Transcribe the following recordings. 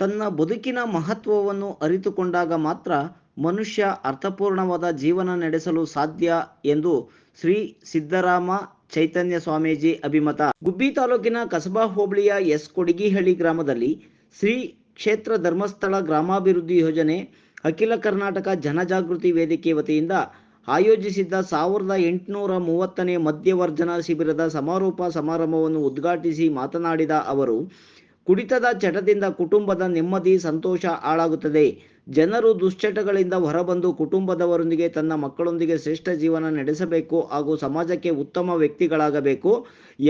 ತನ್ನ ಬದುಕಿನ ಮಹತ್ವವನ್ನು ಅರಿತುಕೊಂಡಾಗ ಮಾತ್ರ ಮನುಷ್ಯ ಅರ್ಥಪೂರ್ಣವಾದ ಜೀವನ ನಡೆಸಲು ಸಾಧ್ಯ ಎಂದು ಶ್ರೀ ಸಿದ್ದರಾಮ ಚೈತನ್ಯ ಸ್ವಾಮೀಜಿ ಅಭಿಮತ. ಗುಬ್ಬಿ ತಾಲೂಕಿನ ಕಸಬಾ ಹೋಬಳಿಯ ಎಸ್. ಕೊಡಿಗಿಹಳ್ಳಿ ಗ್ರಾಮದಲ್ಲಿ ಶ್ರೀ ಕ್ಷೇತ್ರ ಧರ್ಮಸ್ಥಳ ಗ್ರಾಮಾಭಿವೃದ್ಧಿ ಯೋಜನೆ, ಅಖಿಲ ಕರ್ನಾಟಕ ಜನಜಾಗೃತಿ ವೇದಿಕೆ ವತಿಯಿಂದ ಆಯೋಜಿಸಿದ್ದ ಸಾವಿರದ ಎಂಟುನೂರ ಮೂವತ್ತನೇ ಮಧ್ಯವರ್ಜನ ಶಿಬಿರದ ಸಮಾರೋಪ ಸಮಾರಂಭವನ್ನು ಉದ್ಘಾಟಿಸಿ ಮಾತನಾಡಿದ ಅವರು ಕುಡಿತದ ಚಟದಿಂದ ಕುಟುಂಬದ ನೆಮ್ಮದಿ ಸಂತೋಷ ಹಾಳಾಗುತ್ತದೆ. ಜನರು ದುಶ್ಚಟಗಳಿಂದ ಹೊರಬಂದು ಕುಟುಂಬದವರೊಂದಿಗೆ ತನ್ನ ಮಕ್ಕಳೊಂದಿಗೆ ಶ್ರೇಷ್ಠ ಜೀವನ ನಡೆಸಬೇಕು ಹಾಗೂ ಸಮಾಜಕ್ಕೆ ಉತ್ತಮ ವ್ಯಕ್ತಿಗಳಾಗಬೇಕು.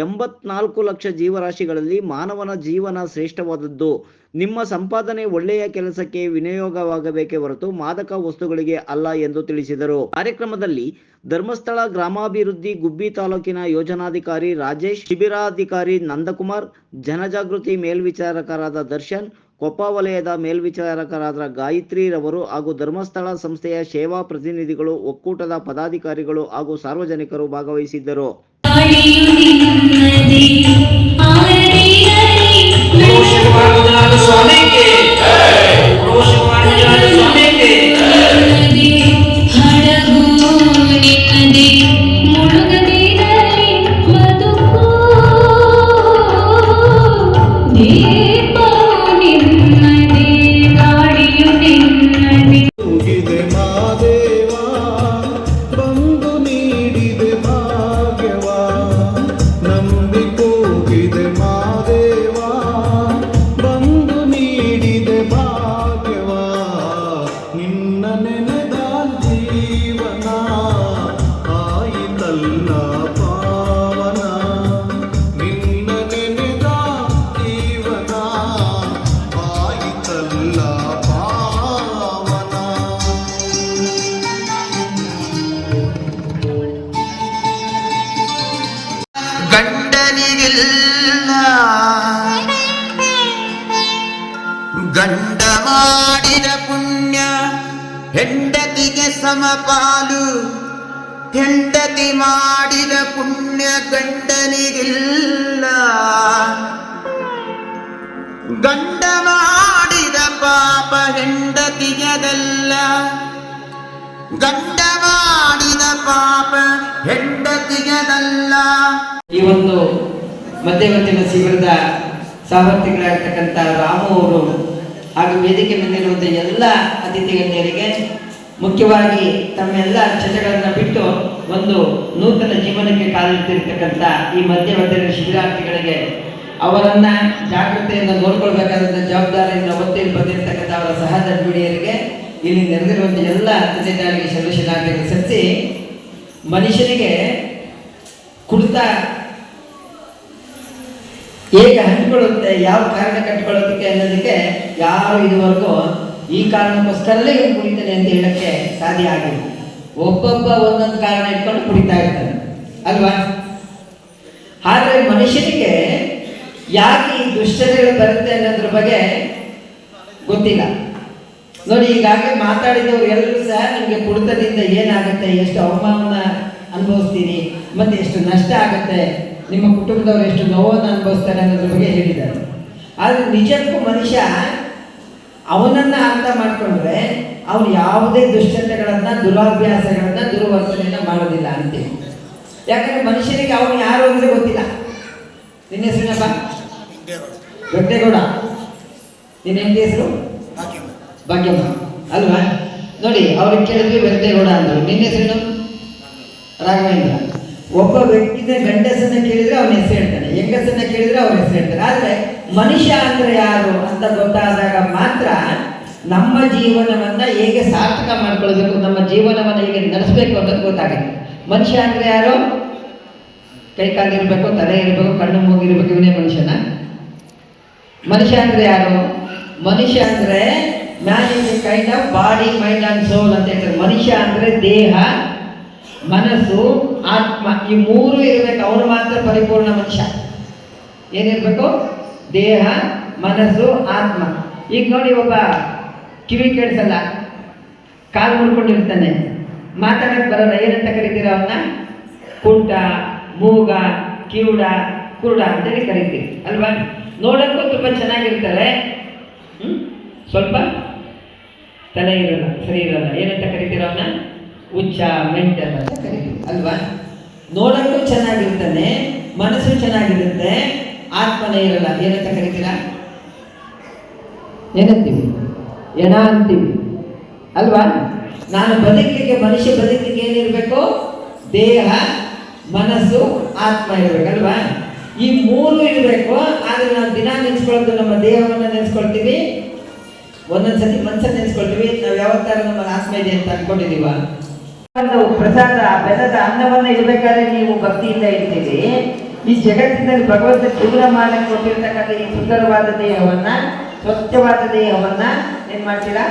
ಎಂಬತ್ನಾಲ್ಕು ಲಕ್ಷ ಜೀವರಾಶಿಗಳಲ್ಲಿ ಮಾನವನ ಜೀವನ ಶ್ರೇಷ್ಠವಾದದ್ದು. ನಿಮ್ಮ ಸಂಪಾದನೆ ಒಳ್ಳೆಯ ಕೆಲಸಕ್ಕೆ ವಿನಿಯೋಗವಾಗಬೇಕೇ ಹೊರತು ಮಾದಕ ವಸ್ತುಗಳಿಗೆ ಅಲ್ಲ ಎಂದು ತಿಳಿಸಿದರು. ಕಾರ್ಯಕ್ರಮದಲ್ಲಿ ಧರ್ಮಸ್ಥಳ ಗ್ರಾಮಾಭಿವೃದ್ಧಿ ಗುಬ್ಬಿ ತಾಲೂಕಿನ ಯೋಜನಾಧಿಕಾರಿ ರಾಜೇಶ್, ಶಿಬಿರಾಧಿಕಾರಿ ನಂದಕುಮಾರ್, ಜನಜಾಗೃತಿ ಮೇಲ್ವಿಚಾರಕರಾದ ದರ್ಶನ್ ಕೊಪ್ಪ ವಲಯದ ಮೇಲ್ವಿಚಾರಕರಾದ ಗಾಯತ್ರಿ ರವರು ಹಾಗೂ ಧರ್ಮಸ್ಥಳ ಸಂಸ್ಥೆಯ ಸೇವಾ ಪ್ರತಿನಿಧಿಗಳು, ಒಕ್ಕೂಟದ ಪದಾಧಿಕಾರಿಗಳು ಹಾಗೂ ಸಾರ್ವಜನಿಕರು ಭಾಗವಹಿಸಿದ್ದರು. ಗಂಡ ಮಾಡಿದ ಪುಣ್ಯ ಹೆಂಡತಿಗೆ ಸಮಪಾಲು, ಹೆಂಡತಿ ಮಾಡಿದ ಪುಣ್ಯ ಗಂಡನಿಗಿಲ್ಲ. ಗಂಡ ಮಾಡಿದ ಪಾಪ ಹೆಂಡತಿಯದಲ್ಲ ಗಂಡ ಮಾಡಿದ ಪಾಪ ಹೆಂಡತಿಯದಲ್ಲ ಈ ಒಂದು ಮಧ್ಯವರ್ತಿನ ಶಿಬಿರದ ಸಾಮರ್ಥ್ಯಗಳಾಗಿರ್ತಕ್ಕಂಥ ರಾಮು ಅವರು ಹಾಗೂ ವೇದಿಕೆ ಬಂದಿರುವಂಥ ಎಲ್ಲ ಅತಿಥಿ ಗಣ್ಯರಿಗೆ ಮುಖ್ಯವಾಗಿ ತಮ್ಮೆಲ್ಲ ಚಟಗಳನ್ನು ಬಿಟ್ಟು ಒಂದು ನೂತನ ಜೀವನಕ್ಕೆ ಕಾಲಿಟ್ಟಿರ್ತಕ್ಕಂಥ ಈ ಮಧ್ಯವರ್ತಿಯ ಶಿಬಿರಾರ್ಥಿಗಳಿಗೆ ಅವರನ್ನ ಜಾಗೃತೆಯಿಂದ ನೋಡ್ಕೊಳ್ಬೇಕಾದಂಥ ಜವಾಬ್ದಾರಿಯಿಂದ ಒತ್ತಿ ಬಂದಿರತಕ್ಕಂಥ ಅವರ ಸಹಧರ್ಮಿಣಿಯರಿಗೆ ಇಲ್ಲಿ ನೆರೆದಿರುವಂಥ ಎಲ್ಲ ಅತಿಥಿಗಳಿಗೆ ಶರಣಶೀಲಾರ್ಥಿಗಳು ಸಲ್ಲಿಸಿ ಮನುಷ್ಯನಿಗೆ ಕುಡಿತ ಹೇಗೆ ಹಂಚಿಕೊಳ್ಳುತ್ತೆ, ಯಾವ ಕಾರಣ ಕಟ್ಕೊಳ್ಳೋದಕ್ಕೆ ಅನ್ನೋದಕ್ಕೆ ಯಾರು ಇದುವರೆಗೂ ಈ ಕಾರಣಕ್ಕೋಸ್ಕರಲ್ಲೇ ಇವ್ನು ಕುಡಿತಾನೆ ಅಂತ ಹೇಳಕ್ಕೆ ಸಾಧ್ಯ ಆಗಿಲ್ಲ. ಒಬ್ಬೊಬ್ಬ ಒಂದೊಂದು ಕಾರಣ ಇಟ್ಕೊಂಡು ಕುಡಿತಾ ಇರ್ತಾನೆ ಅಲ್ವಾ? ಆದರೆ ಮನುಷ್ಯನಿಗೆ ಯಾಕೆ ಈ ದುಷ್ಟತೆಗಳು ಬರುತ್ತೆ ಅನ್ನೋದ್ರ ಬಗ್ಗೆ ಗೊತ್ತಿಲ್ಲ. ನೋಡಿ, ಈಗಾಗಲೇ ಮಾತಾಡಿದವರು ಎಲ್ಲರೂ ಸಹ ನಿಮಗೆ ಕುಡಿತದಿಂದ ಏನಾಗುತ್ತೆ, ಎಷ್ಟು ಅವಮಾನ ಅನುಭವಿಸ್ತೀನಿ, ಮತ್ತೆ ಎಷ್ಟು ನಷ್ಟ ಆಗುತ್ತೆ ನಿಮ್ಮ ಕುಟುಂಬದವರು ಎಷ್ಟು ನೋವನ್ನು ಅನುಭವಿಸ್ತಾರೆ ಅನ್ನೋದ್ರ ಬಗ್ಗೆ ಹೇಳಿದ್ದಾರೆ. ಆದರೆ ನಿಜಕ್ಕೂ ಮನುಷ್ಯ ಅವನನ್ನ ಅರ್ಥ ಮಾಡಿಕೊಂಡ್ರೆ ಅವನು ಯಾವುದೇ ದುಷ್ಟತೆಗಳನ್ನು ದುರಾಭ್ಯಾಸಗಳನ್ನ, ದುರ್ವರ್ತನೆಯನ್ನ ಮಾಡೋದಿಲ್ಲ ಅಂತ. ಯಾಕಂದ್ರೆ ಮನುಷ್ಯನಿಗೆ ಅವನು ಯಾರು ಅಂದ್ರೆ ಗೊತ್ತಿಲ್ಲ. ನಿನ್ನ ಹೆಸರಿನಪ್ಪ ಗಟ್ಟೆಗೌಡ ನಿನ್ನ ಹೆಂಡತಿ ಹೆಸರು? ಭಾಗ್ಯಮ್ಮ. ಅಲ್ವಾ? ನೋಡಿ, ಅವ್ರಿಗೆ ಕೇಳಿದ್ವಿ ವೆಂಕಟೇಗೌಡ ಅಂದರು. ನಿನ್ನ ಹೆಸರೇನು? ರಾಘವೇಂದ್ರ. ಒಬ್ಬ ವ್ಯಕ್ತಿನ ಗಂಡಸನ್ನ ಕೇಳಿದ್ರೆ ಅವನ ಹೆಸರು ಹೇಳ್ತಾನೆ, ಹೆಂಗಸನ್ನ ಕೇಳಿದ್ರೆ ಅವನ ಹೆಸರು ಹೇಳ್ತಾನೆ. ಆದ್ರೆ ಮನುಷ್ಯ ಅಂದ್ರೆ ಯಾರು ಅಂತ ಗೊತ್ತಾದಾಗ ಮಾತ್ರ ನಮ್ಮ ಜೀವನವನ್ನ ಹೇಗೆ ಸಾರ್ಥಕ ಮಾಡ್ಕೊಳ್ಬೇಕು ನಮ್ಮ ಜೀವನವನ್ನ ಹೇಗೆ ನಡೆಸಬೇಕು ಅನ್ನೋದು ಗೊತ್ತಾಗುತ್ತೆ. ಮನುಷ್ಯ ಅಂದ್ರೆ ಯಾರು? ಕೈ ಕಾಲು ಇರಬೇಕು, ತಲೆ ಇರಬೇಕು, ಕಣ್ಣು ಮೂಗಿರ್ಬೇಕು ಇವನೇ ಮನುಷ್ಯನ. ಮನುಷ್ಯ ಅಂದ್ರೆ ಯಾರು? ಮನುಷ್ಯ ಅಂದ್ರೆ man is kind of body mind and soul ಅಂತ ಹೇಳ್ತಾರೆ. ಮನುಷ್ಯ ಅಂದ್ರೆ ದೇಹ, ಮನಸ್ಸು ಆತ್ಮ, ಈ ಮೂರು ಇರಬೇಕು ಅವನು ಮಾತ್ರ ಪರಿಪೂರ್ಣ ಮನುಷ್ಯ. ಏನಿರ್ಬೇಕು? ದೇಹ, ಮನಸ್ಸು, ಆತ್ಮ. ಈಗ ನೋಡಿ ಒಬ್ಬ ಕಿವಿ ಕೇಳಿಸಲ್ಲ, ಕಾಲು ಮುಡ್ಕೊಂಡಿರ್ತಾನೆ ಮಾತಾಡಕ್ ಬರೋಲ್ಲ, ಏನಂತ ಕರಿತೀರ ಅವನ್ನ ಕುಂಟ, ಮೂಗ, ಕಿವುಡ, ಕುರುಡ ಅಂತೇಳಿ ಕರಿತೀವಿ, ಅಲ್ವಾ? ನೋಡಕ್ಕೂ ತುಂಬ ಚೆನ್ನಾಗಿರ್ತಾರೆ ಸ್ವಲ್ಪ ತಲೆ ಇರಲ್ಲ, ಸರಿ ಇರಲ್ಲ. ಏನಂತ ಕರಿತೀರ ಅವನ್ನ ಉಚ್ಚ ಮೆಂಟಲ್ ಅಂತ ಕರಿತೀವಿ, ಅಲ್ವಾ? ನೋಡಕ್ಕೂ ಚೆನ್ನಾಗಿರ್ತಾನೆ ಮನಸ್ಸು ಚೆನ್ನಾಗಿರುತ್ತೆ ಆತ್ಮನೇ ಇರಲ್ಲ. ಏನಂತ ಕರಿತೀರಾ? ಏನಂತೀವಿ? ಎಣ ಅಂತೀವಿ. ಅಲ್ವಾ? ನಾನು ಬದುಕಲಿಕ್ಕೆ ಮನುಷ್ಯ ಬದುಕಲಿಕ್ಕೆ ಏನಿರಬೇಕು? ದೇಹ ಮನಸ್ಸು ಆತ್ಮ ಇರಬೇಕಲ್ವಾ ಈ ಮೂರು ಇರಬೇಕು ಆದರೆ ನಾವು ದಿನ ನೆನೆಸ್ಕೊಳ್ಳೋದು ನಮ್ಮ ದೇಹವನ್ನು ನೆನೆಸ್ಕೊಳ್ತೀವಿ. ಒಂದೊಂದ್ಸತಿ ಮನಸ್ಸನ್ನು ನೆನೆಸ್ಕೊಳ್ತೀವಿ. ನಾವು ಯಾವತ್ತಾರ ನಮ್ಮ ಆತ್ಮ ಇದೆ ಅಂತ ಅನ್ಕೊಂಡಿದೀವ. ಪ್ರಸಾದ, ಬೆಲ್ಲದ ಅನ್ನವನ್ನ ಇರಬೇಕಾದ್ರೆ ನೀವು ಭಕ್ತಿಯಿಂದ ಇರ್ತೀರಿ ಈ ಜಗತ್ತಿನಲ್ಲಿ ಭಗವಂತ ಜೀವನ ಮಾಡಕ್ಕೆ ಕೊಟ್ಟಿರ್ತಕ್ಕಂಥ ಈ ಸುಂದರವಾದ ದೇಹವನ್ನ, ಸ್ವಚ್ಛವಾದ ದೇಹವನ್ನ ಏನ್ ಮಾಡ್ತೀರಾ?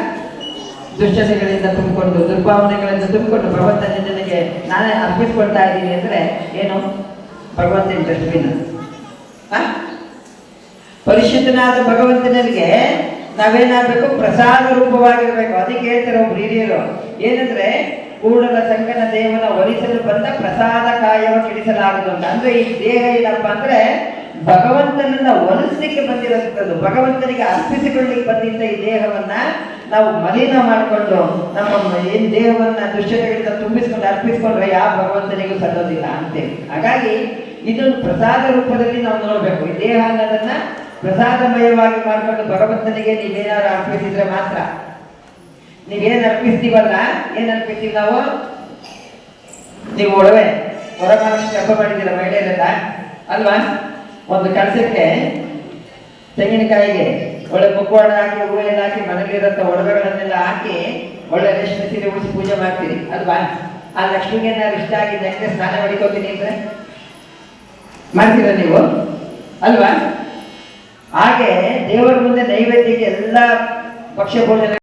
ದುಷ್ಟತೆಗಳಿಂದ ತುಂಬಿಕೊಂಡು, ದುರ್ಭಾವನೆಗಳಿಂದ ತುಂಬಿಕೊಂಡು ಭಗವಂತ ನನಗೆ ನಾನೇ ಅರ್ಪಿಸ್ಕೊಳ್ತಾ ಇದ್ದೀನಿ ಅಂದ್ರೆ ಏನು? ಭಗವಂತನ ಡಸ್ಟ್ಬಿನ್ ಪರಿಶುದ್ಧನಾದ ಭಗವಂತನಿಗೆ ನಾವೇನಾಗಬೇಕು? ಪ್ರಸಾದ ರೂಪವಾಗಿರ್ಬೇಕು. ಅದಕ್ಕೆ ಹೇಳ್ತಾರೆ ಒಬ್ರು ಹಿರಿಯರು. ಏನಂದ್ರೆ ಕೂಡಲ ಸಂಗನ ದೇವನ ಒಲಿಸಲು ಬಂದ ಪ್ರಸಾದ ಕಾಯವ ತಿಳಿಸಲಾಗದು ಅಂದ್ರೆ ಈ ದೇಹ ಏನಪ್ಪ ಅಂದ್ರೆ ಭಗವಂತನನ್ನ ಒಲಿಸ್ಲಿಕ್ಕೆ ಬಂದಿರುವಂತದ್ದು ಭಗವಂತನಿಗೆ ಅರ್ಪಿಸಿಕೊಳ್ಳಿಕ್ಕೆ ಬಂದಿದ್ದ ಈ ದೇಹವನ್ನ ನಾವು ಮಲಿನ ಮಾಡಿಕೊಂಡು ನಮ್ಮ ಏನ್ ದೇಹವನ್ನ ದುಶ್ಚತೆಗಳಿಂದ ತುಂಬಿಸ್ಕೊಂಡು ಅರ್ಪಿಸ್ಕೊಂಡ್ರೆ ಯಾವ ಭಗವಂತನಿಗೂ ಸಲ್ಲೋದಿಲ್ಲ ಅಂತೇಳಿ ಹಾಗಾಗಿ ಇದೊಂದು ಪ್ರಸಾದ ರೂಪದಲ್ಲಿ ನಾವು ನೋಡ್ಬೇಕು. ಈ ದೇಹ ಅನ್ನೋದನ್ನ ಪ್ರಸಾದಮಯವಾಗಿ ಮಾಡಿಕೊಂಡು ಭಗವಂತನಿಗೆ ನೀವೇನಾದ್ರು ಅರ್ಪಿಸಿದ್ರೆ ಮಾತ್ರ ನೀವೇನ್ ಅರ್ಪಿಸ್ತೀವಲ್ಲ, ಏನ್ ನಾವು ನೀವು ಒಡವೆ ಹೊರಮನಸ್ಸು ಹಬ್ಬ ಮಾಡಿದ್ದೀರ ಮಹಿಳೆಯರೆಲ್ಲ, ಅಲ್ವಾ? ಒಂದು ಕೆಲಸಕ್ಕೆ ತೆಂಗಿನಕಾಯಿಗೆ ಒಳ್ಳೆ ಮುಕ್ಕೋಣ ಹಾಕಿ, ಹೂವೆಲ್ಲ ಹಾಕಿ ಮನೇಲಿರೋಂಥ ಒಡವೆಗಳನ್ನೆಲ್ಲ ಹಾಕಿ, ಒಳ್ಳೆ ರೇಷ್ಮೆ ಸೀರೆ ಉಳಿಸಿ ಪೂಜೆ ಮಾಡ್ತೀರಿ, ಅಲ್ವಾ? ಆ ಲಕ್ಷ್ಮಿಗೆ ನಾವು ಇಷ್ಟ ಆಗಿ ಅಂದ್ರೆ ಸ್ನಾನ ಮಾಡಿಕೋತೀನಿ ಅಂದ್ರೆ? ಮಾಡ್ತೀರಾ ನೀವು? ಅಲ್ವಾ? ಹಾಗೆ ದೇವರ ಮುಂದೆ ನೈವೇದ್ಯಕ್ಕೆ ಎಲ್ಲ ಪಕ್ಷ ಭೋಜನ